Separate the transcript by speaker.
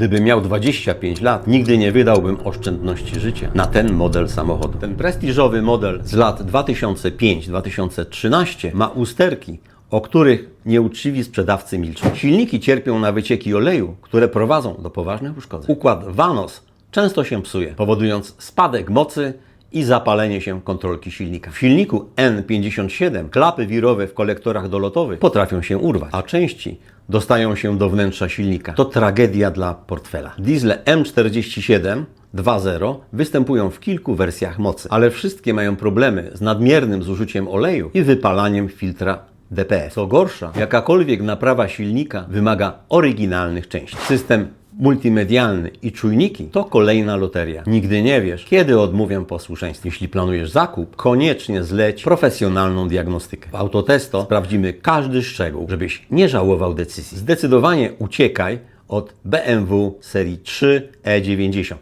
Speaker 1: Gdybym miał 25 lat, nigdy nie wydałbym oszczędności życia na ten model samochodu. Ten prestiżowy model z lat 2005-2013 ma usterki, o których nieuczciwi sprzedawcy milczą. Silniki cierpią na wycieki oleju, które prowadzą do poważnych uszkodzeń. Układ Vanos często się psuje, powodując spadek mocy i zapalenie się kontrolki silnika. W silniku N57 klapy wirowe w kolektorach dolotowych potrafią się urwać, a części dostają się do wnętrza silnika. To tragedia dla portfela. Diesle M47 2.0 występują w kilku wersjach mocy, ale wszystkie mają problemy z nadmiernym zużyciem oleju i wypalaniem filtra DPF. Co gorsza, jakakolwiek naprawa silnika wymaga oryginalnych części. System multimedialny i czujniki to kolejna loteria. Nigdy nie wiesz, kiedy odmówię posłuszeństwa. Jeśli planujesz zakup, koniecznie zleć profesjonalną diagnostykę. W Autotesto sprawdzimy każdy szczegół, żebyś nie żałował decyzji. Zdecydowanie uciekaj od BMW serii 3 E90.